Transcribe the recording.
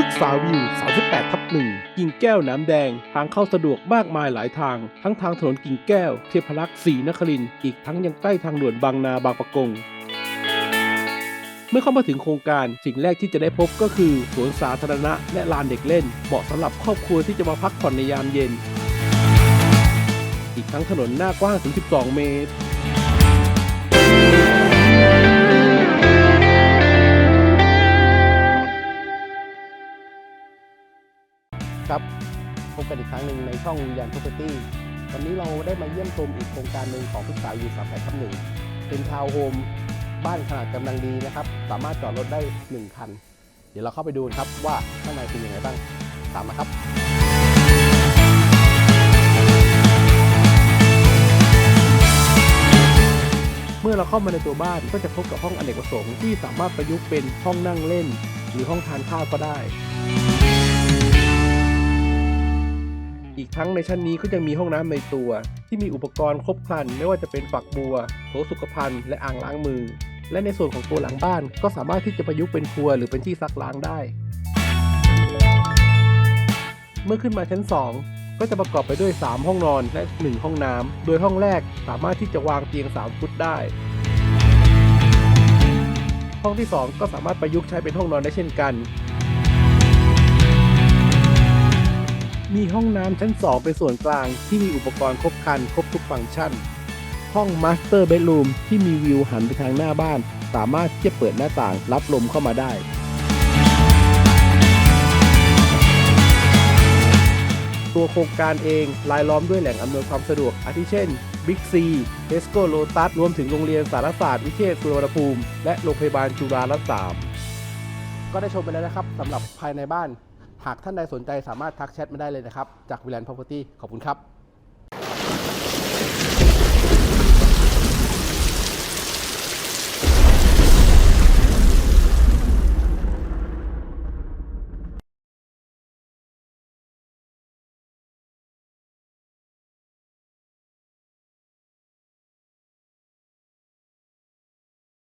พฤกษาวิว 38 ทับหนึ่งกิ่งแก้วน้ำแดง ทางเข้าสะดวกมากมายหลายทาง ทั้งทางถนนกิ่งแก้ว เทพรักษ์ศรีนคริน อีกทั้งยังใกล้ทางด่วนบางนาบางปะกงเมื่อเข้ามาถึงโครงการสิ่งแรกที่จะได้พบก็คือสวนสาธารณะและลานเด็กเล่น เหมาะสำหรับครอบครัวที่จะมาพักผ่อนในยามเย็น อีกทั้งถนนหน้ากว้างถึง 12 เมตร ครับพบกันอีกครั้งหนึ่งในช่องวิญญาณ Property วันนี้เราได้มาเยี่ยมชมอีกโครงการหนึ่งของพุทธาอยู่สามแปดทับหนึ่งเป็นทาวน์โฮมบ้านขนาดกำลังดีนะครับ สามารถจอดรถได้ 1 คัน เดี๋ยวเราเข้าไปดูครับว่าข้างในเป็นยังไงบ้าง ตามมาครับ เมื่อเราเข้ามาในตัวบ้านก็จะพบกับห้องอเนกประสงค์ที่สามารถประยุกต์เป็นห้องนั่งเล่น หรือห้องทานข้าวก็ได้ อีกทั้งในชั้นนี้ก็ยังมีห้องน้ำในตัว ที่มีอุปกรณ์ครบครัน ไม่ว่าจะเป็นฝักบัวโถสุขภัณฑ์และอ่างล้างมือ และในส่วนของตัวหลังบ้านก็สามารถที่จะประยุกต์เป็นครัวหรือเป็นที่ซักล้างได้ เมื่อขึ้นมาชั้น 2ก็จะประกอบไปด้วย 3 ห้องนอนและ 1 ห้องน้ำ โดยห้องแรกสามารถที่จะวางเตียง 3 ฟุตได้ ห้องที่ 2 ก็สามารถประยุกต์ใช้เป็นห้องนอนได้เช่นกัน ห้องน้ำชั้น 2 เป็นส่วนกลางที่มีอุปกรณ์ครบครันครบทุกฟังก์ชัน ห้องมาสเตอร์เบดรูมที่มีวิวหันไปทางหน้าบ้าน สามารถที่จะเปิดหน้าต่างรับลมเข้ามาได้ ตัวโครงการเองรายล้อมด้วยแหล่งอำนวยความสะดวก อาทิเช่น Big C Tesco Lotus รวมถึงโรงเรียนสารศาสตร์วิเทศสุวรรณภูมิ และโรงพยาบาลจุฬารัตน์สามก็ได้ชมไปแล้วนะครับสำหรับภายในบ้าน หากท่านใดสนใจสามารถทักแชทมาได้เลยนะครับ จากวิลันพ Property ขอบคุณครับ